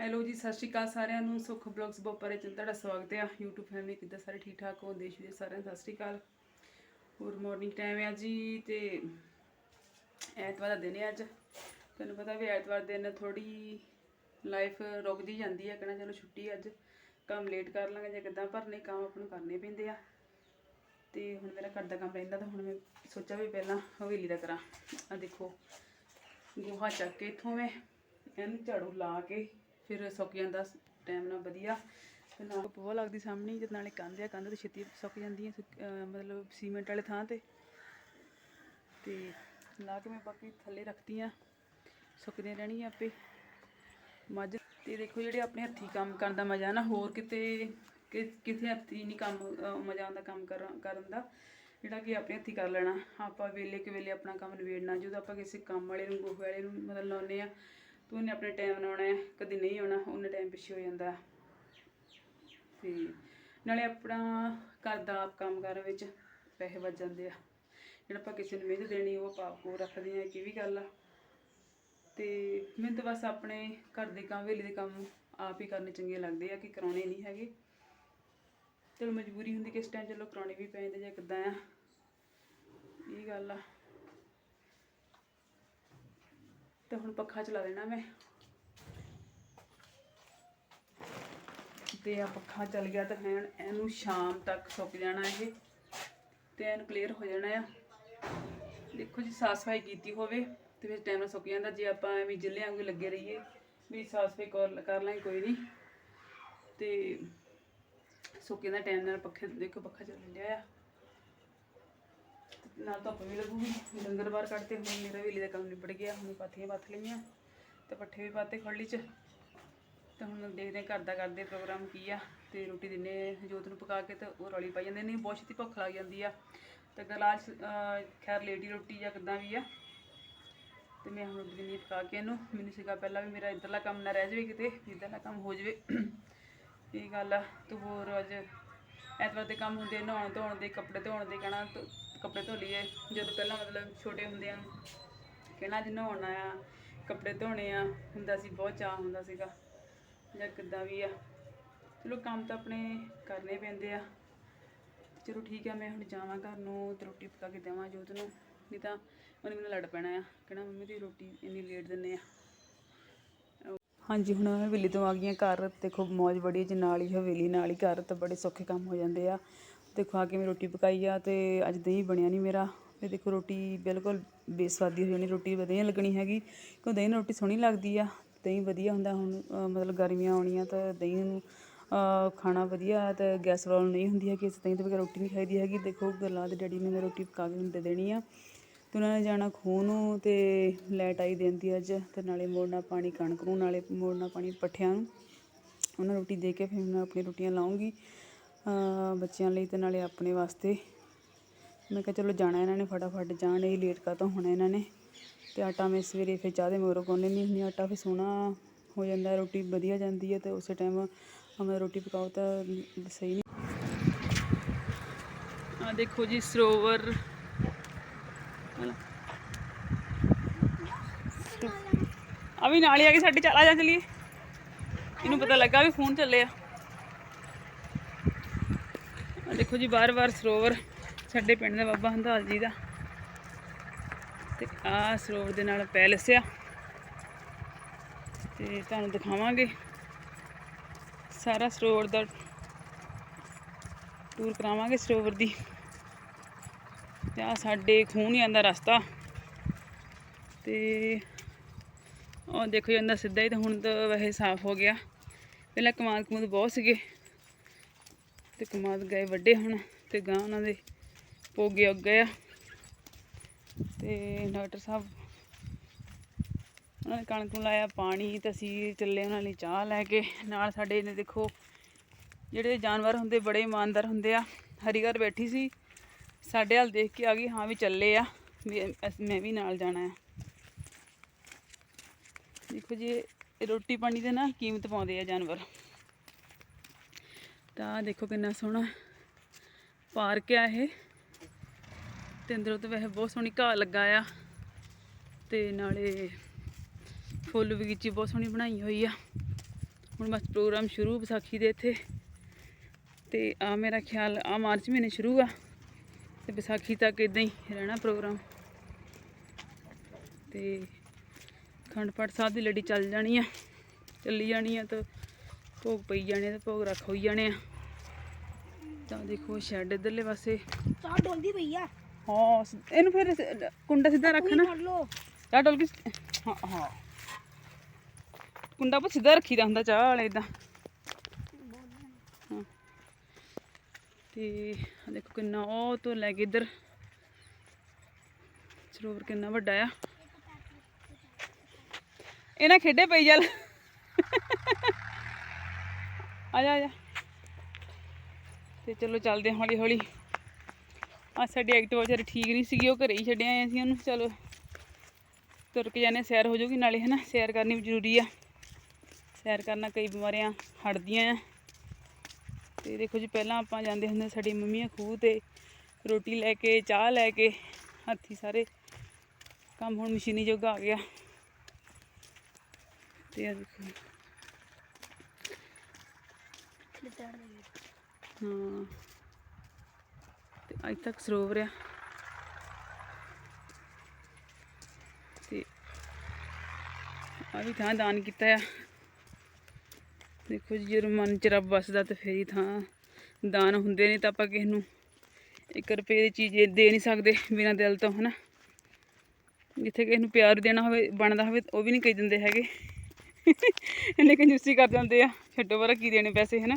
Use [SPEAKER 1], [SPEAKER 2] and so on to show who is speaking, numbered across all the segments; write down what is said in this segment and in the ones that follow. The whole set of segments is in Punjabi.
[SPEAKER 1] ਹੈਲੋ ਜੀ, ਸਤਿ ਸ਼੍ਰੀ ਅਕਾਲ ਸਾਰਿਆਂ ਨੂੰ। ਸੁਖ ਬਲੌਗਸ ਬੋਪਰੇ ਚ ਤੁਹਾਡਾ ਸਵਾਗਤ ਹੈ। YouTube ਫੈਮਿਲੀ ਕਿੱਦਾਂ ਸਾਰੇ ਠੀਕ ਠਾਕ ਹੋ? ਦੇਸ਼ ਵਿਦੇਸ਼ ਸਾਰਿਆਂ ਨੂੰ ਸਤਿ ਸ਼੍ਰੀ ਅਕਾਲ। ਹੋਰ ਮਾਰਨਿੰਗ ਟਾਈਮ ਹੈ ਜੀ ਤੇ ਐਤਵਾਰ ਦਾ ਦਿਨ ਹੈ ਅੱਜ। ਤੁਹਾਨੂੰ ਪਤਾ ਵੀ ਐਤਵਾਰ ਦਿਨ ਥੋੜੀ ਲਾਈਫ ਰੁਕਦੀ ਜਾਂਦੀ ਹੈ ਕਹਿੰਦਾ ਚਲੋ ਛੁੱਟੀ ਅੱਜ। ਕੰਮ ਲੇਟ ਕਰ ਲਾਂਗੇ ਜਾਂ ਕਿੱਦਾਂ, ਪਰ ਨਹੀਂ, ਕੰਮ ਆਪਾਂ ਨੂੰ ਕਰਨੇ ਪੈਂਦੇ ਆ। ਤੇ ਹੁਣ ਮੇਰਾ ਘਰ ਦਾ ਕੰਮ ਰਹਿੰਦਾ ਤਾਂ ਹੁਣ ਮੈਂ ਸੋਚਿਆ ਵੀ ਪਹਿਲਾਂ ਹਵੇਲੀ ਦਾ ਕਰਾਂ। ਆ ਦੇਖੋ, ਗੋਹਾ ਚੱਕ ਕੇ ਇਥੋਂ ਮੈਂ ਇਹਨੂੰ ਝਾੜੂ ਲਾ ਕੇ ਫਿਰ ਸੁੱਕ ਜਾਂਦਾ ਟਾਈਮ ਨਾਲ ਵਧੀਆ। ਤੇ ਨਾਲ ਬਹੁਤ ਲੱਗਦੀ ਸਾਹਮਣੇ ਜਦ ਨਾਲੇ ਕੰਧ ਆ, ਕੰਧ ਤੇ ਛੇਤੀ ਸੁੱਕ ਜਾਂਦੀ ਹੈ ਸੁੱਕ- ਮਤਲਬ ਸੀਮੈਂਟ ਵਾਲੇ ਥਾਂ ਤੇ। ਤੇ ਲਾ ਕੇ ਮੈਂ ਬਾਕੀ ਥੱਲੇ ਰੱਖਦੀ ਆ। ਸੁੱਕਦੀਆਂ ਰਹਿਣੀਆਂ ਆਪੇ। ਮੱਝ, ਤੇ ਦੇਖੋ ਜਿਹੜੇ ਆਪਣੇ ਹੱਥੀ ਕੰਮ ਕਰਨ ਦਾ ਮਜ਼ਾ ਨਾ, ਹੋਰ ਕਿਤੇ, ਕਿ- ਕਿਸੇ ਹੱਥੀ ਨਹੀਂ ਕੰਮ ਮਜ਼ਾ ਆਉਂਦਾ ਕੰਮ ਕਰਨ ਕਰਨ ਦਾ। ਜਿਹੜਾ ਕਿ ਆਪਣੇ ਹੱਥੀ ਕਰ ਲੈਣਾ। ਆਪਾਂ ਵੇਲੇ ਕਿ ਵੇਲੇ ਆਪਣਾ ਕੰਮ ਨਿਬੇੜਨਾ। ਜਦੋਂ ਆਪਾਂ ਕਿਸੇ ਕੰਮ ਵਾਲੇ ਨੂੰ, ਗੋਹੇ ਵਾਲੇ ਨੂੰ ਮਤਲਬ ਲਾਉਂਦੇ ਆ ਤੂੰ ਉਹਨੇ ਆਪਣੇ ਟਾਈਮ ਨਾਲ ਆਉਣਾ ਹੈ, ਕਦੇ ਨਹੀਂ ਆਉਣਾ, ਉਹਨੇ ਟਾਈਮ ਪਿੱਛੇ ਹੋ ਜਾਂਦਾ। ਤੇ ਨਾਲੇ ਆਪਣਾ ਘਰ ਦਾ ਆਪ ਕੰਮ ਕਰਨ ਵਿੱਚ ਪੈਸੇ ਵੱਜ ਜਾਂਦੇ ਆ। ਜਿਹੜਾ ਆਪਾਂ ਕਿਸੇ ਨੂੰ ਮਿਹਨਤ ਦੇਣੀ, ਉਹ ਆਪਾਂ ਕੋ ਰੱਖਦੇ ਆ ਇਹ ਵੀ ਗੱਲ ਆ। ਤੇ ਮੈਨੂੰ ਤਾਂ ਬਸ ਆਪਣੇ ਘਰ ਦੇ ਕੰਮ ਵੇਲੇ ਦੇ ਕੰਮ ਆਪ ਹੀ ਕਰਨੇ ਚੰਗੇ ਲੱਗਦੇ ਆ, ਕਿ ਕਰਾਉਣੇ ਨਹੀਂ ਹੈਗੇ। ਚਲੋ ਮਜਬੂਰੀ ਹੁੰਦੀ ਕਿਸ ਟਾਈਮ ਚਲੋ ਕਰਾਉਣੇ ਵੀ ਪੈ ਜਾਂਦੇ ਜਾਂ ਕਿੱਦਾਂ ਆ। ਇਹ ਗੱਲ ਆ। ਤੇ ਹੁਣ ਪੱਖਾ ਚਲਾ ਦੇਣਾ ਮੈਂ। ਤੇ ਆ ਪੱਖਾ ਚੱਲ ਗਿਆ ਤਾਂ ਹੁਣ ਇਹਨੂੰ ਸ਼ਾਮ ਤੱਕ ਸੁੱਕ ਜਾਣਾ ਇਹ ਤੇ ਇਹਨੂੰ ਕਲੀਅਰ ਹੋ ਜਾਣਾ ਆ। ਦੇਖੋ ਜੀ, ਸਾਫ਼ ਸਫ਼ਾਈ ਕੀਤੀ ਹੋਵੇ ਤੇ ਫਿਰ ਟਾਈਮ ਨਾਲ ਸੁੱਕ ਜਾਂਦਾ। ਜੇ ਆਪਾਂ ਐਵੇਂ ਜਿੱਲੇ ਵਾਂਗੂ ਲੱਗੇ ਰਹੀਏ ਵੀ ਸਾਫ਼ ਸਫ਼ਾਈ ਕਰ ਲਾਂਗੇ, ਕੋਈ ਨਹੀਂ। ਤੇ ਸੁੱਕ ਦਾ ਟਾਈਮ ਨਾਲ ਪੱਖੇ, ਦੇਖੋ ਪੱਖਾ ਚੱਲ ਰਿਹਾ ਆ। ਨਾਲ ਧੁੱਪ ਵੀ ਲੱਗੂਗੀ, ਡੰਗਰ ਬਾਹਰ ਕੱਢਤੇ ਹੁਣ ਮੇਰਾ ਵੇਲੇ ਦਾ ਕੰਮ ਨਿਬੜ ਗਿਆ, ਹੁਣ ਪਾਥੀਆਂ ਪੱਥ ਲਈਆਂ, ਤੇ ਪੱਠੇ ਵੀ ਪਾਤੇ ਖੋਲੀ ਚ, ਤੇ ਹੁਣ ਦੇਖਦੇ ਹਾਂ ਘਰ ਦਾ ਕਰਦੇ ਪ੍ਰੋਗਰਾਮ ਕੀ ਆ, ਤੇ ਰੋਟੀ ਦਿੰਨੇ ਜੋਤ ਨੂੰ ਪਕਾ ਕੇ ਤੇ ਉਹ ਰੌਲੀ ਪਾਈ ਜਾਂਦੇ ਨੇ, ਬਹੁਤ ਛੇਤੀ ਭੁੱਖ ਲੱਗ ਜਾਂਦੀ ਆ, ਤੇ ਗਲਾਸ ਖੈਰ ਲੇਡੀ ਰੋਟੀ ਜਾਂ ਕਿੱਦਾਂ ਵੀ ਆ, ਤੇ ਮੈਂ ਹੁਣ ਰੋਟੀ ਦਿੰਨੀ ਪਕਾ ਕੇ ਇਹਨੂੰ, ਮੈਨੂੰ ਸੀਗਾ ਪਹਿਲਾਂ ਵੀ ਮੇਰਾ ਇੱਧਰਲਾ ਕੰਮ ਨਾ ਰਹਿ ਜਾਵੇ ਕਿਤੇ ਇੱਧਰਲਾ ਕੰਮ ਹੋ ਜਾਵੇ, ਇਹ ਗੱਲ ਆ, ਤੇ ਹੋਰ ਅੱਜ ਐਤਵਾਰ ਦੇ ਕੰਮ ਹੁੰਦੇ ਨਹਾਉਣ ਧੋਣ ਦੇ, ਕੱਪੜੇ ਧੋਣ ਦੇ ਕਹਿਣਾ ਕੱਪੜੇ ਧੋ ਲਈਏ। ਜਦੋਂ ਪਹਿਲਾਂ ਮਤਲਬ ਛੋਟੇ ਹੁੰਦੇ ਆ ਕਹਿਣਾ ਅੱਜ ਨਹਾਉਣਾ ਆ ਕੱਪੜੇ ਧੋਣੇ ਆ, ਹੁੰਦਾ ਸੀ ਬਹੁਤ ਚਾਹ ਹੁੰਦਾ ਸੀਗਾ। ਜਾਂ ਕਿੱਦਾਂ ਵੀ ਆ। ਚਲੋ ਕੰਮ ਤਾਂ ਆਪਣੇ ਕਰਨੇ ਪੈਂਦੇ ਆ। ਚਲੋ ਠੀਕ ਆ, ਮੈਂ ਹੁਣ ਜਾਵਾਂ ਘਰ ਨੂੰ, ਤੇ ਰੋਟੀ ਪਕਾ ਕੇ ਦੇਵਾਂ ਜੋਤ ਨੂੰ। ਨਹੀਂ ਤਾਂ ਉਹਨੇ ਮੈਨੂੰ ਲੜ ਪੈਣਾ ਆ। ਕਹਿਣਾ, ਮੰਮੀ ਦੀ ਰੋਟੀ ਇੰਨੀ ਲੇਟ ਦਿੰਦੇ ਆ। ਹਾਂਜੀ, ਹੁਣ ਹਵੇਲੀ ਤੋਂ ਆ ਗਈਆਂ ਘਰ। ਦੇਖੋ, ਮੌਜ ਬੜੀ ਜੀ ਨਾਲ ਹੀ ਹਵੇਲੀ, ਨਾਲ ਹੀ ਘਰ, ਤਾਂ ਬੜੇ ਸੌਖੇ ਕੰਮ ਹੋ ਜਾਂਦੇ ਆ। ਦੇਖੋ ਖਾ ਕੇ ਮੈਂ ਰੋਟੀ ਪਕਾਈ ਆ ਤੇ ਅੱਜ ਦਹੀਂ ਬਣਿਆ ਨਹੀਂ ਮੇਰਾ। ਤੇ ਦੇਖੋ ਰੋਟੀ ਬਿਲਕੁਲ ਬੇਸਵਾਦੀ ਹੋ ਜਾਣੀ, ਰੋਟੀ ਵਧੀਆ ਲੱਗਣੀ ਹੈਗੀ। ਕਿਉਂ ਦਹੀਂ ਨਾਲ ਰੋਟੀ ਸੋਹਣੀ ਲੱਗਦੀ ਆ? ਦਹੀਂ ਵਧੀਆ ਹੁੰਦਾ ਹੁਣ ਮਤਲਬ ਗਰਮੀਆਂ ਆਉਣੀਆਂ ਤਾਂ ਦਹੀਂ ਨੂੰ ਖਾਣਾ ਵਧੀਆ ਤੇ ਗੈਸ ਪ੍ਰੋਬਲਮ ਨਹੀਂ ਹੁੰਦੀ ਹੈ ਕਿ ਦਹੀਂ ਤੋਂ ਬਗੈਰ ਰੋਟੀ ਨਹੀਂ ਖਾਈਦੀ ਹੈਗੀ। ਦੇਖੋ ਗੱਲਾਂ ਦੇ ਡੈਡੀ ਨੇ ਮੈਂ ਰੋਟੀ ਪਕਾ ਕੇ ਹੁੰਦੇ ਦੇਣੀ ਆ। ਤੇ ਉਹਨਾਂ ਨੇ ਜਾਣਾ ਖੂਹ ਨੂੰ ਤੇ ਲਾਈਟ ਆਈ ਦਿੰਦੀ ਅੱਜ, ਤੇ ਨਾਲੇ ਮੋੜਨਾ ਪਾਣੀ, ਕਣਕ ਨੂੰ ਨਾਲੇ ਮੋੜਨਾ ਪਾਣੀ ਪੱਠਿਆਂ ਨੂੰ। ਉਹਨਾਂ ਨੂੰ ਰੋਟੀ ਦੇ ਕੇ ਫਿਰ ਮੈਂ ਆਪਣੀ ਰੋਟੀਆਂ ਲਾਉਂਗੀ ਬੱਚਿਆਂ ਲਈ ਅਤੇ ਨਾਲੇ ਆਪਣੇ ਵਾਸਤੇ। ਮੈਂ ਕਿਹਾ ਚਲੋ ਜਾਣਾ ਇਹਨਾਂ ਨੇ ਫਟਾਫਟ, ਜਾਣ ਇਹ ਲੇਟ ਕਾਹਤੋਂ ਹੋਣਾ ਇਹਨਾਂ ਨੇ। ਅਤੇ ਆਟਾ ਮੈਂ ਸਵੇਰੇ ਫਿਰ ਚਾਹ ਦੇ ਮਗਰੋਂ ਪਾਉਂਦੀ ਨਹੀਂ ਹੁੰਦੀ ਆਟਾ ਫਿਰ ਸੋਹਣਾ ਹੋ ਜਾਂਦਾ ਰੋਟੀ ਵਧੀਆ ਜਾਂਦੀ ਹੈ ਅਤੇ ਉਸੇ ਟਾਈਮ ਮੈਂ ਰੋਟੀ ਪਕਾਓ ਤਾਂ ਸਹੀ ਨਹੀਂ। ਆ ਦੇਖੋ ਜੀ ਸਰੋਵਰ। ਆ ਵੀ ਨਾਲ ਹੀ ਆ ਕੇ ਸਾਡੇ ਚਲਾ ਜਾ ਚਲੀਏ। ਇਹਨੂੰ ਪਤਾ ਲੱਗਾ ਵੀ ਫੋਨ ਚੱਲੇ ਆ ਆ ਦੇਖੋ ਜੀ ਬਾਰ-ਬਾਰ ਸਰੋਵਰ ਸਾਡੇ ਪਿੰਡ ਦਾ ਬਾਬਾ ਹੰਦਾਲ ਜੀ ਦਾ। ਤੇ ਆ ਸਰੋਵਰ ਦੇ ਨਾਲ ਪੈਲਸ ਆ। ਤੇ ਤੁਹਾਨੂੰ ਦਿਖਾਵਾਂਗੇ ਸਾਰਾ ਸਰੋਵਰ ਦਾ ਟੂਰ ਕਰਾਵਾਂਗੇ ਸਰੋਵਰ ਦੀ। ਤੇ ਆ ਸਾਡੇ ਖੂਨ ਹੀ ਆਂਦਾ ਰਸਤਾ। ਤੇ ਉਹ ਦੇਖੋ ਜਾਂਦਾ ਸਿੱਧਾ ਹੀ ਤੇ ਹੁਣ ਤਾਂ ਵੈਸੇ ਸਾਫ਼ ਹੋ ਗਿਆ। ਪਹਿਲਾਂ ਕਮਾਦ ਕਮੂਦ ਬਹੁਤ ਸੀਗੇ। ਤੇ ਕਮਾਦ ਗਏ ਵੱਡੇ ਹੁਣ ਤੇ ਗਾਂ ਉਹਨਾਂ ਦੇ ਪੋਗੇ ਉੱਗ ਗਏ ਆ। ਤੇ ਡਾਕਟਰ ਸਾਹਿਬ, ਉਹਨਾਂ ਨੇ ਕਣਕ ਨੂੰ ਲਾਇਆ ਪਾਣੀ ਤੇ ਅਸੀਂ ਚੱਲੇ ਉਹਨਾਂ ਲਈ ਚਾਹ ਲੈ ਕੇ। ਨਾਲ ਸਾਡੇ ਨੇ ਦੇਖੋ, ਜਿਹੜੇ ਜਾਨਵਰ ਹੁੰਦੇ ਬੜੇ ਇਮਾਨਦਾਰ ਹੁੰਦੇ ਆ। ਹਰੀ ਘਰ ਬੈਠੀ ਸੀ, ਸਾਡੇ ਹਾਲ ਦੇਖ ਕੇ ਆ ਗਈ, ਹਾਂ ਵੀ ਚੱਲੇ ਆ, ਵੀ ਮੈਂ ਵੀ ਨਾਲ ਜਾਣਾ ਆ। ਦੇਖੋ ਜੀ ਰੋਟੀ ਪਾਣੀ ਦੇ ਨਾ ਕੀਮਤ ਪਾਉਂਦੇ ਆ ਜਾਨਵਰ। ਤਾਂ ਆਹ ਦੇਖੋ ਕਿੰਨਾ ਸੋਹਣਾ ਪਾਰਕ ਆ ਇਹ। ਤੇ ਅੰਦਰੋਂ ਤਾਂ ਵੈਸੇ ਬਹੁਤ ਸੋਹਣੀ ਘਾਹ ਲੱਗਾ ਆ। ਤੇ ਨਾਲੇ ਫੁੱਲ ਬਗੀਚੀ ਬਹੁਤ ਸੋਹਣੀ ਬਣਾਈ ਹੋਈ ਆ। ਹੁਣ ਬਸ ਪ੍ਰੋਗਰਾਮ ਸ਼ੁਰੂ ਵਿਸਾਖੀ ਦੇ ਇੱਥੇ। ਤੇ ਆ ਮੇਰਾ ਖਿਆਲ ਆ ਮਾਰਚ ਮਹੀਨੇ ਸ਼ੁਰੂ ਆ। ਤੇ ਵਿਸਾਖੀ ਤੱਕ ਇਦਾਂ ਹੀ ਰਹਿਣਾ ਪ੍ਰੋਗਰਾਮ। ਤੇ ਖੰਡ ਪਾਠ ਸਾਹਿਬ ਦੀ ਲੜੀ ਚੱਲ ਜਾਣੀ ਆ। ਚੱਲੀ ਜਾਣੀ ਆ ਤਾਂ ਭੋਗ ਪਈ ਜਾਣੇ ਤੇ ਭੋਗ ਰੱਖ ਹੋਈ ਜਾਣੇ ਆ। ਤਾਂ ਦੇਖੋ ਸ਼ੈੱਡ ਇਧਰਲੇ ਪਾਸੇ।
[SPEAKER 2] ਚਾਹ ਡੋਲਦੀ ਪਈ ਆ।
[SPEAKER 1] ਹਾਂ ਇਹਨੂੰ ਫਿਰ ਕੁੰਡਾ ਸਿੱਧਾ ਰੱਖਣਾ
[SPEAKER 2] ਫੜ ਲੋ
[SPEAKER 1] ਚਾਹ ਡੋਲ ਕੇ ਹਾਂ ਹਾਂ। ਕੁੰਡਾ ਪਰ ਸਿੱਧਾ ਰੱਖੀਦਾ ਹੁੰਦਾ ਚਾਹ ਵਾਲੇ ਇਦਾਂ ਤੇ ਦੇਖੋ ਕਿੰਨਾ ਉਹ ਤੋਂ ਲੈ ਕੇ ਇੱਧਰ। ਸਰੋਵਰ ਕਿੰਨਾ ਵੱਡਾ ਆ। ਇਹਨਾਂ ਖੇਡੇ ਪਈ ਚੱਲ। ਆ ਜਾ ਆ ਜਾ। ਤੇ ਚਲੋ ਚੱਲਦੇ ਹਾਂ ਹੌਲੀ ਹੌਲੀ ਆ ਸਾਡੀ ਐਕਟਿਵਾ ਵਿਚਾਰੀ ਠੀਕ ਨਹੀਂ ਸੀਗੀ, ਉਹ ਘਰੇ ਹੀ ਛੱਡਿਆ ਆਏ ਸੀ ਉਹਨੂੰ। ਚਲੋ, ਤੁਰ ਕੇ ਜਾਣੇ ਸੈਰ ਹੋ ਜਾਊਗੀ ਨਾਲੇ, ਹਨਾ? ਸੈਰ ਕਰਨੀ ਵੀ ਜ਼ਰੂਰੀ ਆ। ਸੈਰ ਕਰਨਾ ਕਈ ਬਿਮਾਰੀਆਂ ਹਟਦੀਆਂ ਆ। ਤੇ ਦੇਖੋ ਜੀ, ਪਹਿਲਾਂ ਆਪਾਂ ਜਾਂਦੇ ਹੁੰਦੇ ਸਾਡੀ ਮੰਮੀਆਂ ਖੂਹ ਤੇ। ਰੋਟੀ ਲੈ ਕੇ, ਚਾਹ ਲੈ ਕੇ, ਹੱਥੀ ਸਾਰੇ। ਕੰਮ ਹੁਣ ਮਸ਼ੀਨੀ ਯੁੱਗ ਆ ਗਿਆ। ਤੇ ਆ ਦੇਖੋ। ਹਾਂ। ਤੇ ਅੱਜ ਤੱਕ ਸਰੋਵਰ ਆ। ਤੇ ਆ ਵੀ ਥਾਂ ਦਾਨ ਕੀਤਾ ਆ। ਦੇਖੋ ਜੀ, ਜਦੋਂ ਮਨ ਚ ਰੱਬ ਵਸਦਾ ਤੇ ਫੇਰ ਹੀ ਥਾਂ ਦਾਨ ਹੁੰਦੇ ਨੇ ਤਾਂ ਆਪਾਂ ਕਿਸੇ ਨੂੰ 1 ਰੁਪਏ ਦੀ ਚੀਜ਼ ਦੇ ਨਹੀਂ ਸਕਦੇ ਬਿਨਾਂ ਦਿਲ ਤੋਂ, ਹਨਾ। ਜਿੱਥੇ ਕਿਸੇ ਨੂੰ ਪਿਆਰ ਦੇਣਾ ਹੋਵੇ, ਬਣਦਾ ਹੋਵੇ, ਉਹ ਵੀ ਨਹੀਂ ਕਹੀ ਦਿੰਦੇ ਹੈਗੇ। ਇਹਨੇ ਕੰਜੂਸੀ ਕਰ ਜਾਂਦੇ ਆ। ਛੱਡੋ ਪਰ ਕੀ ਦੇਣੇ ਪੈਸੇ ਹਨਾ?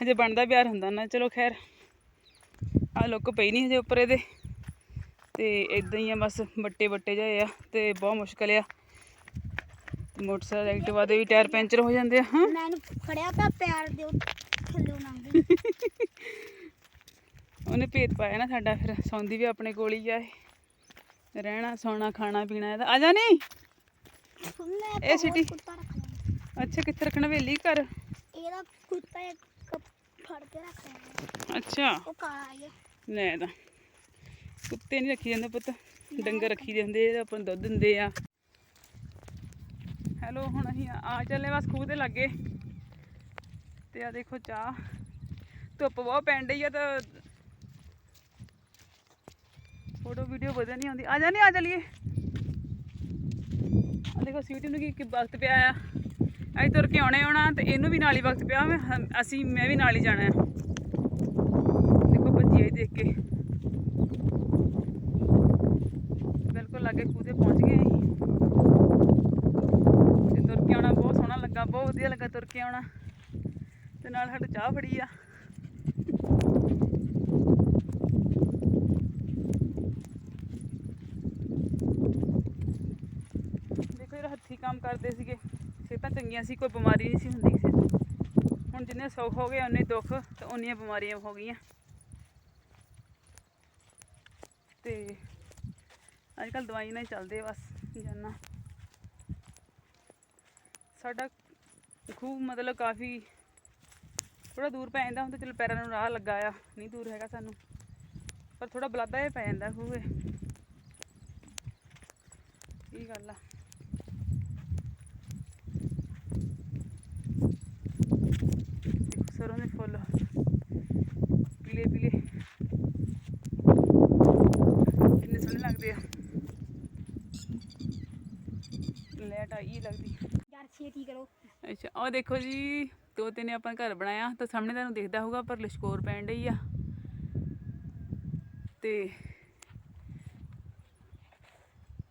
[SPEAKER 1] ਹਜੇ ਬਣਦਾ ਪਿਆਰ ਹੁੰਦਾ ਨਾ ਚਲੋ ਖੈਰ। ਆ ਲੋਕ ਪਈ ਨਹੀਂ ਹਜੇ ਉੱਪਰ ਇਹਦੇ। ਤੇ ਇਦਾਂ ਹੀ ਆ ਬਸ ਬੱਟੇ ਬੱਟੇ ਜਾਏ ਆ ਤੇ ਬਹੁਤ ਮੁਸ਼ਕਲ ਆ। ਮੋਟਰਸਾਈਕਲ ਐਕਟਿਵਾ ਦੇ ਵੀ ਟਾਇਰ ਪੈਂਚਰ ਹੋ ਜਾਂਦੇ ਆ ਹਾਂ।
[SPEAKER 2] ਮੈਂ ਇਹਨੂੰ ਫੜਿਆ ਪਿਆ ਪੈਰ ਦੇ ਥੱਲੇ ਲੰਘ
[SPEAKER 1] ਉਹਨੇ ਭੇਤ ਪਾਇਆ ਨਾ ਸਾਡਾ ਫਿਰ ਸੌਂਦੀ ਵੀ ਆਪਣੇ ਕੋਲ ਹੀ ਆ ਇਹ। ਰਹਿਣਾ ਸੌਣਾ ਖਾਣਾ ਪੀਣਾ ਇਹਦਾ। ਆ ਜਾ ਨਹੀਂ
[SPEAKER 2] ਮੈਂ
[SPEAKER 1] ਇਹ ਸਿਟੀ-
[SPEAKER 2] ਕੁੱਤਾ ਰੱਖਣਾ
[SPEAKER 1] ਅੱਛਾ ਕਿੱਥੇ ਰੱਖਣਾ ਵੇਲੀ ਘਰ?
[SPEAKER 2] ਇਹਦਾ ਕੁੱਤਾ ਇੱਕ ਫੜ ਕੇ ਰੱਖਣਾ
[SPEAKER 1] ਅੱਛਾ।
[SPEAKER 2] ਉਹ ਕਾਲਾ ਹੈ
[SPEAKER 1] ਲੈ ਤਾਂ। ਕੁੱਤੇ ਨਹੀਂ ਰੱਖੀ ਜਾਂਦੇ ਪੁੱਤ। ਡੰਗਰ ਰੱਖੀ ਦੇ ਹੁੰਦੇ ਇਹ ਆਪਾਂ ਦੁੱਧ ਦਿੰਦੇ ਆ। ਹੈਲੋ ਹੁਣ ਅਸੀਂ ਆ ਚੱਲੇ ਬਸ ਖੂਹ ਦੇ ਲਾਗੇ। ਤੇ ਆ ਦੇਖੋ ਚਾਹ। ਧੁੱਪ ਬਹੁਤ ਪੈਣ ਡਈ ਆ ਤਾਂ ਫੋਟੋ ਵੀਡੀਓ ਵਧੀਆ ਨਹੀਂ ਆਉਂਦੀ। ਆ ਜਾ ਨਹੀਂ ਆ ਚਲੀਏ। ਦੇਖੋ ਸੀਟੀ ਨੂੰ ਕੀ ਕੀ ਵਕਤ ਪਿਆ ਆ। ਅਸੀਂ ਤੁਰ ਕੇ ਆਉਣੇ ਆਉਣਾ ਤੇ ਇਹਨੂੰ ਵੀ ਨਾਲ ਹੀ ਵਕਤ ਪਿਆ ਮੈਂ ਅਸੀਂ, ਮੈਂ ਵੀ ਨਾਲ ਹੀ ਜਾਣਾ ਆ। ਦੇਖੋ ਭੱਜੀ ਆਈ ਦੇਖ ਕੇ। ਬਿਲਕੁਲ ਲਾਗੇ ਖੂਹ ਤੇ ਪਹੁੰਚ ਗਏ ਅਸੀਂ। ਤੇ ਤੁਰ ਕੇ ਆਉਣਾ ਬਹੁਤ ਸੋਹਣਾ ਲੱਗਾ, ਬਹੁਤ ਵਧੀਆ ਲੱਗਾ ਤੁਰ ਕੇ ਆਉਣਾ। ਤੇ ਨਾਲ ਸਾਡਾ ਚਾਹ ਫੜੀ ਆ ਦੇਖੋ ਇਹ ਹੱਥੀ ਕੰਮ ਕਰਦੇ ਸੀਗੇ ਸਿਹਤਾਂ ਚੰਗੀਆਂ ਸੀ ਕੋਈ ਬਿਮਾਰੀ ਨਹੀਂ ਸੀ ਹੁੰਦੀ ਕਿਸੇ ਨੂੰ ਹੁਣ ਜਿੰਨੇ ਸੁੱਖ ਹੋ ਗਏ, ਉਨੇ ਦੁੱਖ ਤੇ ਉਨੀਆਂ ਬਿਮਾਰੀਆਂ ਹੋ ਗਈਆਂ। ਤੇ ਅੱਜ ਕੱਲ ਦਵਾਈ ਨਾਲ ਹੀ ਚੱਲਦੇ ਬਸ, ਜਾਨਾ। ਸਾਡਾ ਖੂਬ ਮਤਲਬ ਕਾਫੀ ਥੋੜਾ ਦੂਰ ਪੈ ਜਾਂਦਾ, ਹੁਣ ਤਾਂ ਚਲੋ ਪੈਰਾਂ ਨੂੰ ਰਾਹ ਲੱਗਾ ਆ, ਨਹੀਂ ਦੂਰ ਹੈਗਾ ਸਾਨੂੰ। ਪਰ ਥੋੜਾ ਬਲਾਦਾ ਜਿਹਾ ਪੈ ਜਾਂਦਾ ਖੂਹ ਇਹ। ਗੱਲ ਆ ਦੇਖੋ ਸਰੋਂ ਦੇ ਫੁੱਲ ਪੀਲੇ ਪੀਲੇ ਕਿੰਨੇ ਸੋਹਣੇ ਲੱਗਦੇ ਆ ਲੈਟ ਆਈ ਲੱਗਦੀ
[SPEAKER 2] ਕਰੋ?
[SPEAKER 1] ਅੱਛਾ ਉਹ ਦੇਖੋ ਜੀ ਤੋਤੇ ਨੇ ਆਪਣਾ ਘਰ ਬਣਾਇਆ ਤਾਂ ਸਾਹਮਣੇ ਤੁਹਾਨੂੰ ਦਿਖਦਾ ਹੋਊਗਾ ਪਰ ਲਿਸ਼ਕੋਰ ਪੈਣ ਡਈ ਆ। ਤੇ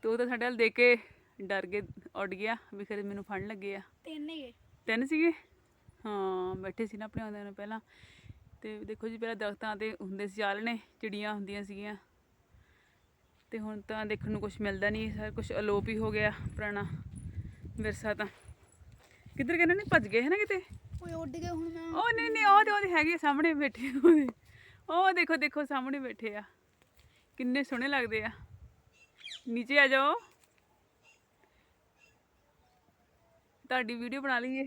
[SPEAKER 1] ਤੋ ਤਾਂ ਸਾਡੇ ਵੱਲ ਦੇਖ ਕੇ ਡਰ ਕੇ ਉੱਡ ਗਿਆ ਵੀ ਖਰੇ ਮੈਨੂੰ ਫੜਨ ਲੱਗੇ ਆ।
[SPEAKER 2] ਤਿੰਨ ਹੀ
[SPEAKER 1] ਤਿੰਨ ਸੀਗੇ? ਹਾਂ ਬੈਠੇ ਸੀ ਨਾ ਆਪਣੇ ਆਉਂਦਿਆਂ ਨੂੰ ਪਹਿਲਾਂ। ਤੇ ਦੇਖੋ ਜੀ ਪਹਿਲਾਂ ਦਰਖਤਾਂ ਤੇ ਹੁੰਦੇ ਸੀ ਆਲਣੇ ਚਿੜੀਆਂ ਹੁੰਦੀਆਂ ਸੀਗੀਆਂ। ਤੇ ਹੁਣ ਤਾਂ ਦੇਖਣ ਨੂੰ ਕੁਝ ਮਿਲਦਾ ਨਹੀਂ ਸਾਰਾ ਕੁਝ ਅਲੋਪ ਹੀ ਹੋ ਗਿਆ ਪੁਰਾਣਾ ਵਿਰਸਾ ਤਾਂ। ਕਿੱਧਰ ਗਏ ਨੇ? ਭੱਜ ਗਏ ਹੈ ਨਾ ਕਿਤੇ?
[SPEAKER 2] ਓਏ ਉੱਡ ਗਏ ਹੁਣ ਮੈਂ।
[SPEAKER 1] ਉਹ ਨਹੀਂ ਨਹੀਂ ਉਹ ਤੇ ਉਹਦੇ ਹੈਗੇ ਆ, ਸਾਹਮਣੇ ਬੈਠੇ ਆ ਉਹਦੇ। ਉਹ ਦੇਖੋ ਦੇਖੋ ਸਾਹਮਣੇ ਬੈਠੇ ਆ। ਕਿੰਨੇ ਸੋਹਣੇ ਲੱਗਦੇ ਆ। ਨੀਚੇ ਆ ਜਾਓ। ਤੁਹਾਡੀ ਵੀਡੀਓ ਬਣਾ ਲਈਏ।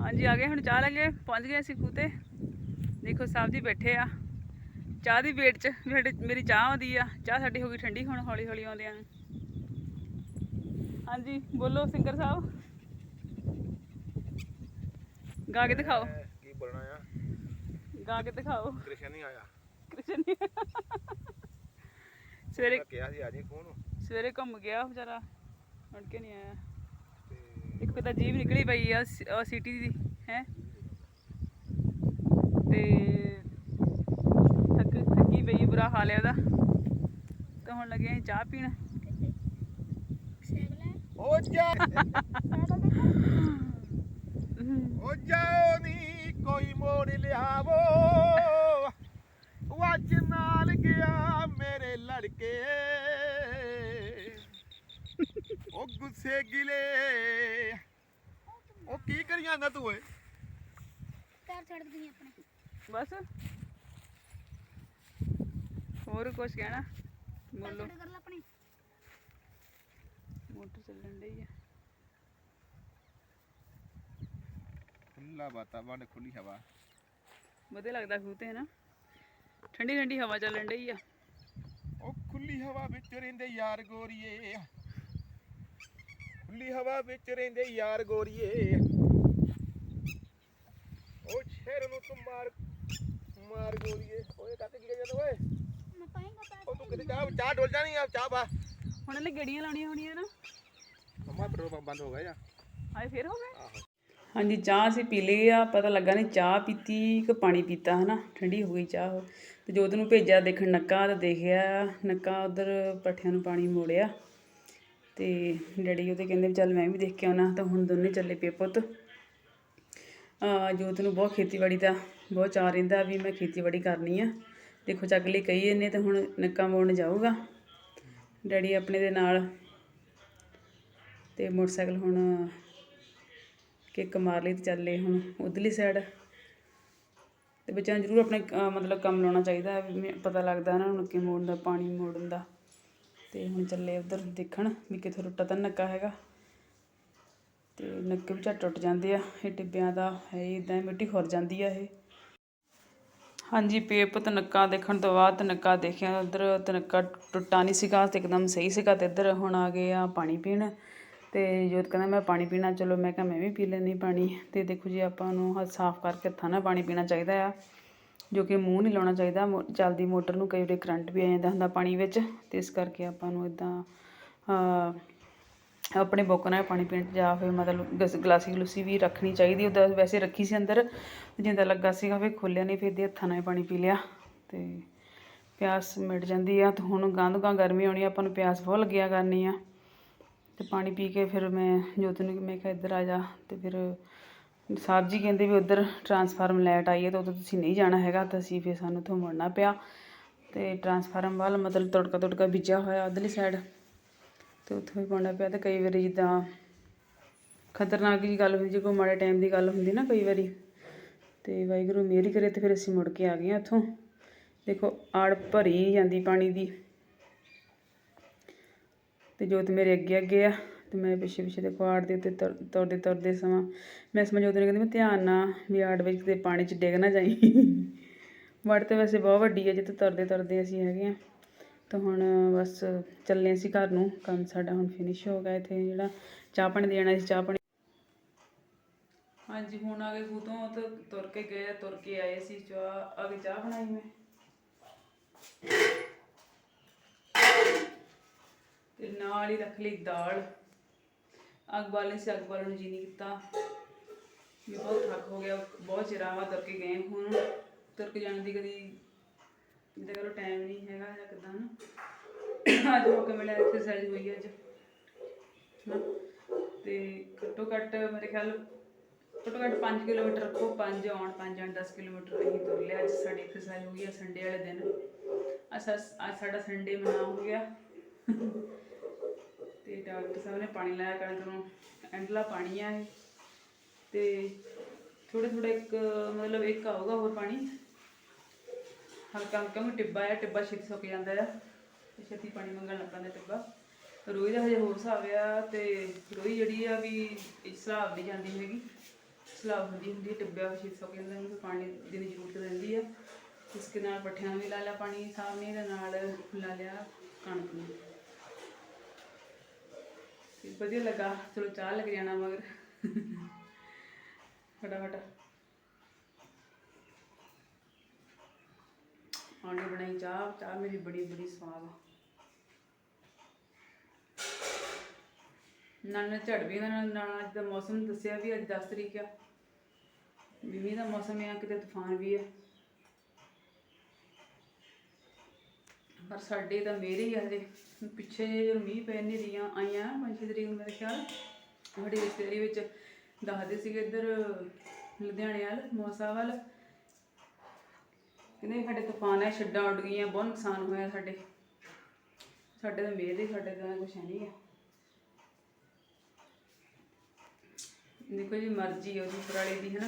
[SPEAKER 1] ਹਾਂਜੀ ਆ ਗਏ ਹੁਣ ਚਾਹ ਲੈ ਕੇ ਪਹੁੰਚ ਗਏ ਅਸੀਂ ਖੂਹ ਤੇ। ਦੇਖੋ ਸਾਹਿਬ ਜੀ ਬੈਠੇ ਆ। ਚਾਹ ਦੀ ਵੇਟ 'ਚ ਮੇਰੀ ਚਾਹ ਆਉਂਦੀ ਆ। ਚਾਹ ਸਾਡੀ ਹੋ ਗਈ ਠੰਡੀ ਹੁਣ ਹੌਲੀ ਹੌਲੀ ਆਉਂਦਿਆਂ ਨੂੰ। ਹਾਂਜੀ ਬੋਲੋ ਸਿੰਗਰ ਸਾਹਿਬ। ਗਾ ਕੇ ਦਿਖਾਓ।
[SPEAKER 3] ਕੀ ਬੋਲਣਾ ਆ?
[SPEAKER 1] ਗਾ ਕੇ ਦਿਖਾਓ।
[SPEAKER 3] ਕ੍ਰਿਸ਼ਨ ਨਹੀਂ ਆਇਆ।
[SPEAKER 1] ਕ੍ਰਿਸ਼ਨ ਨੇ ਸਵੇਰੇ
[SPEAKER 3] ਮੈਂ ਕਿਹਾ ਸੀ ਆ ਜੀ ਫੋਨ।
[SPEAKER 1] ਸਵੇਰੇ ਘੁੰਮ ਗਿਆ ਵਿਚਾਰਾ। ਮੁੜ ਕੇ ਨਹੀਂ ਆਇਆ।
[SPEAKER 3] ਤੇ
[SPEAKER 1] ਇੱਕ ਤਾਂ ਜੀਬ ਨਿਕਲੀ ਪਈ ਆ ਸ- ਉਹ ਸਿਟੀ ਦੀ ਹੈ? ਤੇ ਥੱਕ ਥੱਕੀ ਪਈ ਆ, ਬੁਰਾ ਹਾਲ ਹੈ ਉਹਦਾ। ਤੇ ਹੁਣ ਲੱਗੇ ਅਸੀਂ ਚਾਹ ਪੀਣ।
[SPEAKER 3] ਉਹ ਜਾ ਉਹ ਜਾਓ ਨੀ ਕੋਈ ਮੋੜ ਲਿਆਵੋ। ਵਾਜ ਨਾਲ ਗਿਆ ਮੇਰੇ ਲੜਕੇ। ਉਹ ਗੁੱਸੇ ਗਿਲੇ। ਉਹ ਕੀ ਕਰੀ ਜਾਂਦਾ ਤੂੰ ਓਏ?
[SPEAKER 2] ਪੈਰ ਛੱਡ ਦਈਏ ਆਪਣੇ।
[SPEAKER 1] ਬਸ। ਹੋਰ ਕੁਝ ਕਹਿਣਾ? ਬੋਲੋ।
[SPEAKER 2] ਛੱਡ ਕਰ ਲੈ ਆਪਣੇ।
[SPEAKER 1] ਮੋਟਰ ਚੱਲਣ ਡਈ ਆ।
[SPEAKER 3] ਖੁੱਲਾ ਵਾਤਾਵਰਨ ਖੁੱਲੀ ਹਵਾ।
[SPEAKER 1] ਵਧੀਆ ਲੱਗਦਾ ਖੂਹ ਤੇ ਨਾ? ਠੰਡੀ ਠੰਡੀ ਹਵਾ ਚੱਲਣ ਡਈ ਆ।
[SPEAKER 3] ਉਹ ਖੁੱਲੀ ਹਵਾ ਵਿੱਚ ਰਹਿੰਦੇ ਯਾਰ ਗੋਰੀਏ। ਖੁੱਲੀ ਹਵਾ ਵਿੱਚ ਰਹਿੰਦੇ ਯਾਰ ਗੋਰੀਏ। ਉਹ ਸ਼ੇਰ ਨੂੰ ਤੂੰ ਮਾਰ ਮਾਰ ਗੋਰੀਏ। ਓਏ ਕੱਟ ਕੀ ਜਾਂਦਾ ਓਏ?
[SPEAKER 2] ਮੈਂ ਪਾਏਗਾ ਪੈਰ
[SPEAKER 3] ਉਹ ਤੂੰ ਕਿਤੇ ਚਾਹ ਚਾਹ ਡੋਲ ਜਾਣੀ ਆ ਚਾਹ ਬਾ
[SPEAKER 1] ਹੁਣ ਇਹਨੇ ਗੇੜੀਆਂ ਲਾਉਣੀਆਂ ਹੋਣੀਆਂ ਨਾ।
[SPEAKER 3] ਮੰਮਾ ਪੈਟਰੋਲ ਪੰਪ ਬੰਦ ਹੋ ਗਿਆ ਜਾਂ?
[SPEAKER 1] ਹਾਏ ਫੇਰ ਹੋ ਗਏ?
[SPEAKER 3] ਆਹੋ।
[SPEAKER 1] ਹਾਂਜੀ, ਚਾਹ ਅਸੀਂ ਪੀ ਲਈ ਆ, ਪਤਾ ਲੱਗਾ ਨਹੀਂ ਚਾਹ ਪੀਤੀ ਕਿ ਪਾਣੀ ਪੀਤਾ ਹਨਾ, ਠੰਡੀ ਹੋ ਗਈ ਚਾਹ। ਉਹ। ਤੇ ਜੋਤ ਨੂੰ ਭੇਜਿਆ ਦੇਖਣ ਨੱਕਾ ਤੇ ਦੇਖਿਆ, ਨੱਕਾ ਉਧਰ ਪੱਠਿਆਂ ਨੂੰ ਪਾਣੀ ਮੋੜਿਆ। ਤੇ ਡੈਡੀ ਉਹਦੇ ਕਹਿੰਦੇ ਵੀ ਚੱਲ ਮੈਂ ਵੀ ਦੇਖ ਕੇ ਆਉਣਾ, ਤਾਂ ਹੁਣ ਦੋਨੇ ਚੱਲੇ ਪਏ ਪੁੱਤ। ਜੋਤ ਨੂੰ ਬਹੁਤ ਖੇਤੀਬਾੜੀ ਦਾ ਬਹੁਤ ਚਾਅ ਰਹਿੰਦਾ ਵੀ ਮੈਂ ਖੇਤੀਬਾੜੀ ਕਰਨੀ ਆ। ਦੇਖੋ ਚੱਕ ਲਈ ਕਹੀ ਇਹਨੇ ਤਾਂ ਹੁਣ ਨੱਕਾ ਮੋੜਨ ਜਾਊਗਾ। ਡੈਡੀ ਆਪਣੇ ਦੇ ਨਾਲ ਤੇ ਮੋਟਰਸਾਈਕਲ ਹੁਣ ਕਿੱਕ ਮਾਰ ਲਈ ਤੇ ਚੱਲੇ ਹੁਣ ਉਧਰਲੀ ਸਾਈਡ ਤੇ ਬੱਚਿਆਂ ਨੂੰ ਜ਼ਰੂਰ ਆਪਣੇ ਮਤਲਬ ਕੰਮ ਲਾਉਣਾ ਚਾਹੀਦਾ ਪਤਾ ਲੱਗਦਾ ਨਾ ਨੂੰ ਕਿ ਮੋੜਨ ਦਾ, ਪਾਣੀ ਮੋੜਨ ਦਾ। ਤੇ ਹੁਣ ਚੱਲੇ ਉਧਰ ਦੇਖਣ ਵੀ ਕਿੱਥੇ ਟੁੱਟਾ ਤਾਂ ਨੱਕਾ ਹੈਗਾ। ਤੇ ਨੱਕੇ ਵੀ ਝੱਟ ਟੁੱਟ ਜਾਂਦੇ ਆ, ਇਹ ਟਿੱਬਿਆਂ ਦਾ ਹੈ ਇਦਾਂ ਮਿੱਟੀ ਖੁਰ ਜਾਂਦੀ ਆ ਇਹ। ਹਾਂਜੀ, ਪੇਪ ਤੇ ਨੱਕਾ ਦੇਖਣ ਤੋਂ ਬਾਅਦ ਤੇ ਨੱਕਾ ਦੇਖਿਆ, ਉਧਰ ਤੇ ਟੁੱਟਾ ਨਹੀਂ ਸੀਗਾ, ਤੇ ਇੱਕਦਮ ਸਹੀ ਸੀਗਾ, ਤੇ ਇੱਧਰ ਹੁਣ ਆ ਗਏ ਆ ਪਾਣੀ ਪੀਣ। ਤੇ ਜੋਤ ਕਹਿੰਦਾ, ਮੈਂ ਪਾਣੀ ਪੀਣਾ, ਚਲੋ। ਮੈਂ ਕਿਹਾ, ਮੈਂ ਵੀ ਪੀ ਲੈਂਦੀ ਪਾਣੀ। ਤੇ ਦੇਖੋ ਜੀ, ਆਪਾਂ ਨੂੰ ਹੱਥ ਸਾਫ਼ ਕਰਕੇ ਹੱਥਾਂ ਨਾਲ ਪਾਣੀ ਪੀਣਾ ਚਾਹੀਦਾ ਆ, ਜੋ ਕਿ ਮੂੰਹ ਨਹੀਂ ਲਾਉਣਾ ਚਾਹੀਦਾ। ਮੋ- ਚੱਲਦੀ ਮੋਟਰ ਨੂੰ ਕਈ ਵਾਰੀ ਕਰੰਟ ਵੀ ਆ ਜਾਂਦਾ ਹੁੰਦਾ ਪਾਣੀ ਵਿੱਚ। ਤੇ ਇਸ ਕਰਕੇ ਆਪਾਂ ਨੂੰ ਇਦਾਂ ਆਪਣੇ ਬੁੱਕ ਨਾਲ ਪਾਣੀ ਪੀਣ ਜਾਂ ਫਿਰ ਮਤਲਬ ਗਲਾਸੀ ਗਲੂਸੀ ਵੀ ਰੱਖਣੀ ਚਾਹੀਦੀ। ਉਹਦਾ ਵੈਸੇ ਰੱਖੀ ਸੀ ਅੰਦਰ ਜਿੰਦਾ ਲੱਗਾ ਸੀਗਾ ਫਿਰ ਖੋਲਿਆ ਨਹੀਂ, ਫਿਰ ਦੇ ਹੱਥਾਂ ਨਾਲ ਹੀ ਪਾਣੀ ਪੀ ਲਿਆ। ਤੇ ਪਿਆਸ ਮਿਟ ਜਾਂਦੀ ਆ, ਤੇ ਹੁਣ ਗੰਦ ਗਾਂ ਗਰਮੀ ਆਉਣੀ ਆਪਾਂ ਨੂੰ ਪਿਆਸ ਬਹੁਤ ਲੱਗਿਆ ਕਰਨੀ ਆ। ਅਤੇ ਪਾਣੀ ਪੀ ਕੇ ਫਿਰ ਮੈਂ ਜੋਤ ਨੂੰ ਮੈਂ ਕਿਹਾ ਇੱਧਰ ਆ ਜਾ ਅਤੇ ਫਿਰ ਸਾਹਿਬ ਜੀ ਕਹਿੰਦੇ ਵੀ ਉੱਧਰ ਟਰਾਂਸਫਾਰਮ ਲਾਈਟ ਆਈ ਹੈ ਤਾਂ ਉਦੋਂ ਤੁਸੀਂ ਨਹੀਂ ਜਾਣਾ ਹੈਗਾ ਤਾਂ ਅਸੀਂ ਫਿਰ ਸਾਨੂੰ ਉੱਥੋਂ ਮੁੜਨਾ ਪਿਆ ਅਤੇ ਟਰਾਂਸਫਾਰਮ ਵੱਲ ਮਤਲਬ ਤੜਕਾ ਤੜਕਾ ਬੀਜਿਆ ਹੋਇਆ ਉਧਰਲੀ ਸਾਈਡ ਅਤੇ ਉੱਥੋਂ ਵੀ ਪਾਉਣਾ ਪਿਆ ਅਤੇ ਕਈ ਵਾਰੀ ਜਿੱਦਾਂ ਖਤਰਨਾਕ ਜੀ ਗੱਲ ਹੁੰਦੀ, ਜੇ ਕੋਈ ਮਾੜੇ ਟਾਈਮ ਦੀ ਗੱਲ ਹੁੰਦੀ ਨਾ ਕਈ ਵਾਰੀ ਤੇ ਵਾਹਿਗੁਰੂ ਮੇਰੀ ਕਰੇ ਤੇ ਫਿਰ ਅਸੀਂ ਮੁੜ ਕੇ ਆ ਗਏ ਹਾਂ ਉੱਥੋਂ। ਦੇਖੋ ਆੜ ਭਰੀ ਜਾਂਦੀ ਪਾਣੀ ਦੀ। ਅਤੇ ਜੋਤ ਮੇਰੇ ਅੱਗੇ ਅੱਗੇ ਆ ਅਤੇ ਮੈਂ ਪਿੱਛੇ ਪਿੱਛੇ ਦੇ ਕੁਆੜ ਦੇ ਉੱਤੇ ਤੁਰ- ਤੁਰਦੇ ਤੁਰਦੇ ਸਮਾਂ। ਮੈਂ ਸਮਾਂ ਜੋਤ ਨੂੰ ਕਹਿੰਦੀ, ਮੈਂ ਧਿਆਨ ਨਾਲ ਵੀ ਆੜ ਵਿੱਚ ਕਿਤੇ ਪਾਣੀ 'ਚ ਡਿੱਗ ਨਾ ਜਾਈ। ਵੜ ਤਾਂ ਵੈਸੇ ਬਹੁਤ ਵੱਡੀ ਹੈ ਜਿੱਥੇ ਤੁਰਦੇ ਤੁਰਦੇ ਅਸੀਂ ਹੈਗੇ ਆ। ਤਾਂ ਹੁਣ ਬਸ ਚੱਲੇ ਅਸੀਂ ਘਰ ਨੂੰ। ਕੰਮ ਸਾਡਾ ਹੁਣ ਫਿਨਿਸ਼ ਹੋ ਗਿਆ ਇੱਥੇ ਜਿਹੜਾ ਚਾਹ ਪਾਣੀ ਦੇਣਾ ਸੀ, ਚਾਹ ਪਾਣੀ। ਹਾਂਜੀ, ਹੁਣ ਆ ਗਏ ਖੂਤੋਂ ਤੇ ਤੁਰ ਕੇ ਗਏ ਤੁਰ ਕੇ ਆਏ ਸੀ ਚਾਹ। ਆ ਕੇ ਚਾਹ ਬਣਾਈ ਮੈਂ। ਤੇ ਨਾਲ ਹੀ ਰੱਖ ਲਈ ਦਾਲ। ਅੱਗ ਬਾਲਣੀ ਸੀ, ਅੱਗ ਬਾਲਣ ਨੂੰ ਜੀ ਨਹੀਂ ਕੀਤਾ। ਵੀ ਬਹੁਤ ਥੱਕ ਹੋ ਗਿਆ, ਬਹੁਤ ਚਿਰਾਵਾ ਤੁਰ ਕੇ ਗਏ ਹੁਣ। ਤੁਰ ਕੇ ਜਾਣ ਦੀ ਕਦੀ ਜਿੱਦਾਂ ਕਰੋ ਟਾਈਮ ਨਹੀਂ ਹੈਗਾ ਜਾਂ ਕਿਦਾਂ ਨਾ। ਅੱਜ ਮੌਕੇ ਮਿਲਿਆ ਐਕਸਰਸਾਈਜ਼ ਹੋਈ ਅੱਜ। ਹਨਾ? ਤੇ ਘੱਟੋ ਘੱਟ ਮੇਰੇ ਖਿਆਲ ਘੱਟੋ ਘੱਟ 5 ਕਿਲੋਮੀਟਰ ਰੱਖੋ 5 ਆਉਣ 5 ਆਉਣ 10 ਕਿਲੋਮੀਟਰ ਅਸੀਂ ਤੁਰ ਲਿਆ। ਅੱਜ ਸਾਡੀ ਐਕਸਰਸਾਈਜ਼ ਹੋ ਗਈ ਆ ਸੰਡੇ ਵਾਲੇ ਦਿਨ। ਅੱਜ ਅੱਜ ਸਾਡਾ ਸੰਡੇ ਮਨਾ ਹੋ ਗਿਆ। ਤੇ ਡਾਕਟਰ ਸਾਹਿਬ ਨੇ ਪਾਣੀ ਲਾਇਆ ਕਣਕ ਨੂੰ ਐਂਡਲਾ ਪਾਣੀ ਆ ਇਹ। ਤੇ ਥੋੜਾ ਥੋੜਾ ਇੱਕ ਮਤਲਬ ਇੱਕ ਆਊਗਾ ਹੋਰ ਪਾਣੀ। ਹਲਕਾ ਹਲਕਾ ਮੈਂ ਟਿੱਬਾ ਆ ਟਿੱਬਾ ਛੇਤੀ ਸੁੱਕ ਜਾਂਦਾ ਆ। ਤੇ ਛੇਤੀ ਪਾਣੀ ਮੰਗਣ ਲੱਗ ਪੈਂਦਾ ਟਿੱਬਾ। ਰੋਈ ਦਾ ਹਜੇ ਹੋਰ ਹਿਸਾਬ ਆ ਤੇ ਰੋਈ ਜਿਹੜੀ ਆ ਵੀ ਇਸ ਹਿਸਾਬ ਨਹੀਂ ਜਾਂਦੀ ਹੈਗੀ। ਸਲਾਬ ਹੁੰਦੀ ਹੁੰਦੀ ਹੈ, ਟਿੱਬਿਆ ਹੋਇਆ ਛੇਤੀ ਸੁੱਕ ਜਾਂਦਾ ਉਹਨੂੰ ਪਾਣੀ ਦੀ ਜ਼ਰੂਰਤ ਰਹਿੰਦੀ ਆ। ਇਸ ਕੇ ਨਾਲ ਪੱਠਿਆਂ ਨੂੰ ਵੀ ਲਾ ਲਿਆ ਪਾਣੀ ਸਾਹਿਬ ਨੇ ਦੇ ਨਾਲ ਲਾ ਲਿਆ ਕਣਕ ਨੂੰ। ਤੇ ਵਧੀਆ ਲੱਗਾ। ਚਲੋ ਚਾਹ ਲੱਗ ਜਾਣਾ ਮਗਰ। ਫਟਾਫਟ। ਆਂਡੇ ਬਣਾਈ ਚਾਹ। ਚਾਹ ਮੇਰੀ ਬੜੀ ਬੜੀ ਸਵਾਦ ਨਾਲ ਨਾਲ ਝੜ ਵੀ ਨਾਲ ਨਾਲ ਅੱਜ ਦਾ ਮੌਸਮ ਦੱਸਿਆ ਵੀ ਅੱਜ 10 ਤਰੀਕ ਆ। ਮੀਂਹ ਦਾ ਮੌਸਮ ਆ, ਕਿਤੇ ਤੂਫਾਨ ਵੀ ਆ। ਪਰ ਸਾਡੇ ਤਾਂ ਮੇਰੇ ਹੀ ਆ ਹਜੇ। ਪਿੱਛੇ ਜਿਹੇ ਜਦੋਂ ਮੀਂਹ ਪੈ ਨਹੀਂ ਰਹੀਆਂ, ਆਈਆਂ ਪੰਜ ਤਰੀਕ ਨੂੰ ਮੇਰੇ ਖਿਆਲ। ਸਾਡੇ ਰਿਸ਼ਤੇਦਾਰੀ ਵਿੱਚ ਦੱਸਦੇ ਸੀਗੇ ਇੱਧਰ ਲੁਧਿਆਣੇ ਵੱਲ, ਮੋਸਾ ਵੱਲ। ਕਹਿੰਦੇ ਸਾਡੇ ਤੂਫਾਨ ਹੈ ਛੱਡਾਂ ਉੱਡ ਗਈਆਂ, ਬਹੁਤ ਨੁਕਸਾਨ ਹੋਇਆ ਸਾਡੇ। ਸਾਡੇ ਤਾਂ ਮੇਰੇ ਹੀ ਸਾਡੇ ਤਾਂ ਕੁਛ ਹੈ ਨਹੀਂ ਹੈ ਦੇਖੋ ਜੀ ਮਰਜ਼ੀ ਆ ਉਹਦੀ, ਪਰਾਲੇ ਦੀ, ਹਨਾ।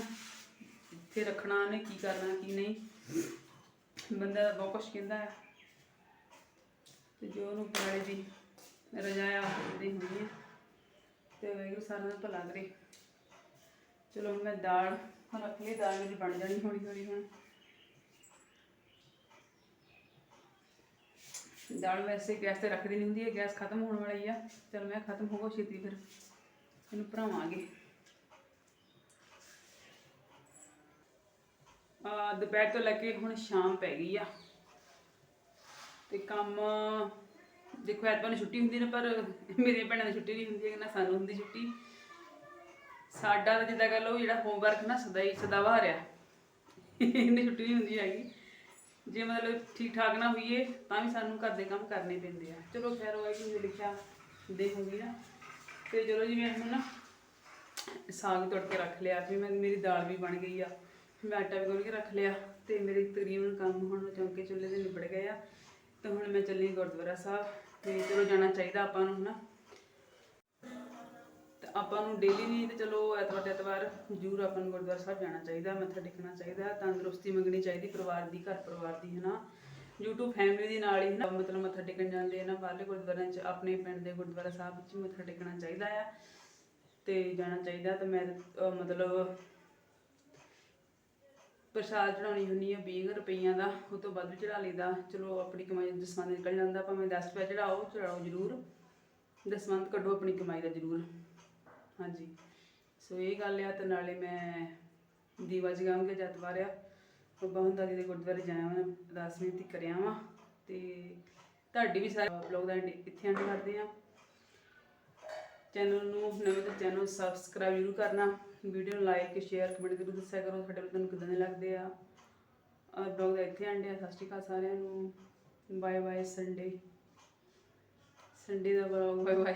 [SPEAKER 1] ਇੱਥੇ ਰੱਖਣਾ ਉਹਨੇ ਕੀ ਕਰਨਾ, ਕੀ ਨਹੀਂ। ਬੰਦਾ ਬਹੁਤ ਕੁਛ ਕਹਿੰਦਾ ਹੈ ਤੇ ਜੋ ਉਹਨੂੰ ਪਰਾਲੇ ਦੀ ਰਜਾਇਆ ਹੁੰਦੀ ਹੁੰਦੀ ਹੈ ਤੇ ਵਾਹਿਗੁਰੂ ਸਾਰਿਆਂ ਦਾ ਭਲਾ ਕਰੇ। ਚਲੋ ਮੈਂ ਦਾਲ ਰੱਖ ਲਈ ਦਾਲ ਮੇਰੀ ਬਣ ਜਾਣੀ ਹੌਲੀ ਹੌਲੀ ਹੁਣ। ਦਾਲ ਵੈਸੇ ਗੈਸ ਤੇ ਰੱਖਦੀ ਨਹੀਂ ਹੁੰਦੀ ਹੈ ਗੈਸ ਖਤਮ ਹੋਣ ਵਾਲੀ ਆ। ਚਲ ਮੈਂ ਖਤਮ ਹੋ ਗੋ ਛੇਤੀ ਫਿਰ, ਇਹਨੂੰ ਭਰਾਵਾਂਗੇ ਆ ਦੁਪਹਿਰ ਤੋਂ ਲੈ ਕੇ ਹੁਣ ਸ਼ਾਮ ਪੈ ਗਈ ਆ। ਤੇ ਕੰਮ ਦੇਖੋ, ਐਤਵਾਰ ਨੂੰ ਛੁੱਟੀ ਹੁੰਦੀ ਨਾ, ਪਰ ਮੇਰੇ ਭੈਣਾਂ ਦੀ ਛੁੱਟੀ ਨਹੀਂ ਹੁੰਦੀ ਹੈ ਨਾ ਸਾਨੂੰ ਹੁੰਦੀ ਛੁੱਟੀ। ਸਾਡਾ ਤਾਂ ਜਿੱਦਾਂ ਕਰ ਲਓ, ਜਿਹੜਾ ਹੋਮਵਰਕ ਨਾ ਸਦਾ ਹੀ ਸਦਾਵਾ ਰਿਹਾ ਇਹਨੇ ਛੁੱਟੀ ਨਹੀਂ ਹੁੰਦੀ ਹੈਗੀ। ਜੇ ਮਤਲਬ ਠੀਕ ਠਾਕ ਨਾ ਹੋਈਏ, ਤਾਂ ਵੀ ਸਾਨੂੰ ਘਰ ਦੇ ਕੰਮ ਕਰਨੇ ਪੈਂਦੇ ਆ। ਚਲੋ ਖੈਰ, ਉਹ ਕਿ ਲਿਖਿਆ ਦੇਖੂਗੀ ਨਾ। ਤੇ ਚਲੋ ਜੀ, ਮੈਂ ਹੁਣ ਨਾ ਸਾਗ ਤੋੜ ਕੇ ਰੱਖ ਲਿਆ, ਫਿਰ ਮੈਂ, ਮੇਰੀ ਦਾਲ ਵੀ ਬਣ ਗਈ ਆ। ਮੈਂ ਆਟਾ ਵੀ ਗੁੰਨ ਕੇ ਰੱਖ ਲਿਆ, ਤੇ ਮੇਰੇ ਤਕਰੀਬਨ ਕੰਮ ਹੁਣ ਚੌਂਕੇ ਚੁੱਲ੍ਹੇ ਦੇ ਨਿਬੜ ਗਏ ਆ। ਤੇ ਹੁਣ ਮੈਂ ਚੱਲੀ ਗੁਰਦੁਆਰਾ ਸਾਹਿਬ, ਤੇ ਚਲੋ ਜਾਣਾ ਚਾਹੀਦਾ ਆਪਾਂ ਨੂੰ ਨਾ ਤੇ ਆਪਾਂ ਨੂੰ ਡੇਲੀ ਨਹੀਂ, ਤੇ ਚਲੋ ਐਤਵਾਰ ਐਤਵਾਰ ਜ਼ਰੂਰ ਆਪਾਂ ਨੂੰ ਗੁਰਦੁਆਰਾ ਸਾਹਿਬ ਜਾਣਾ ਚਾਹੀਦਾ, ਮੱਥਾ ਟੇਕਣਾ ਚਾਹੀਦਾ, ਤੰਦਰੁਸਤੀ ਮੰਗਣੀ ਚਾਹੀਦੀ ਪਰਿਵਾਰ ਦੀ, ਘਰ ਪਰਿਵਾਰ ਦੀ, ਹਨਾ? YouTube ਫੈਮਿਲੀ ਦੇ ਨਾਲ ਹੀ ਨਾ ਮਤਲਬ ਮੱਥਾ ਟੇਕਣ ਜਾਂਦੇ ਆ ਨਾ, ਬਾਹਰਲੇ ਗੁਰਦੁਆਰਿਆਂ 'ਚ, ਆਪਣੇ ਪਿੰਡ ਦੇ ਗੁਰਦੁਆਰਾ ਸਾਹਿਬ 'ਚ ਮੱਥਾ ਟੇਕਣਾ ਚਾਹੀਦਾ ਆ, ਤੇ ਜਾਣਾ ਚਾਹੀਦਾ, ਤੇ ਮੈਂ ਮਤਲਬ ਪ੍ਰਸਾਦ ਚੜਾਉਣੀ ਹੁੰਦੀ ਆ 20 ਰੁਪਈਆਂ ਦਾ, ਉਹ ਤੋਂ ਵੱਧ ਚੜਾ ਲਈਦਾ। ਚਲੋ, ਆਪਣੀ ਕਮਾਈ ਦਾ ਦਸਵੰਧ ਨਿਕਲ ਜਾਂਦਾ, ਭਾਵੇਂ 10 ਰੁਪਏ ਚੜਾਓ ਚੜਾਓ ਜ਼ਰੂਰ। ਦਸਵੰਧ ਕੱਢੋ ਆਪਣੀ ਕਮਾਈ ਦਾ ਜ਼ਰੂਰ। ਹਾਂਜੀ। ਸੋ ਇਹ ਗੱਲ ਆ, ਤੇ ਨਾਲੇ ਮੈਂ ਦੀਵਾ ਜਗਾਉਂਗੇ ਜਦ ਵਾਰਿਆ ਬਾਬਾ ਹੁੰਦਾ ਜੀ ਦੇ ਗੁਰਦੁਆਰੇ ਜਾਇਆ ਮੈਂ ਅਰਦਾਸ ਬੇਨਤੀ ਕਰਿਆ ਵਾਂ। ਤੇ ਤੁਹਾਡੀ ਵੀ ਸਾਰੇ ਬਲੌਗ ਦਾ ਇੱਥੇ ਐਂਡ ਕਰਦੇ ਆ। ਚੈਨਲ ਨੂੰ, ਨਵੇਂ ਤੋਂ ਚੈਨਲ ਸਬਸਕ੍ਰਾਈਬ ਜ਼ਰੂਰ ਕਰਨਾ। ਵੀਡੀਓ ਨੂੰ ਲਾਈਕ ਸ਼ੇਅਰ ਕਮੈਂਟ ਜ਼ਰੂਰ ਦੱਸਿਆ ਕਰੋ, ਸਾਡੇ ਵੱਲ ਤੁਹਾਨੂੰ ਕਿਦਾਂ ਦੇ ਲੱਗਦੇ ਆ। ਔਰ ਬਲੌਗ ਦਾ ਇੱਥੇ ਐਂਡ ਆ, ਸਤਿ ਸ਼੍ਰੀ ਅਕਾਲ ਸਾਰਿਆਂ ਨੂੰ। ਬਾਏ ਬਾਏ ਸੰਡੇ ਸੰਡੇ ਦਾ ਬਲੌਗ ਬਾਏ ਬਾਏ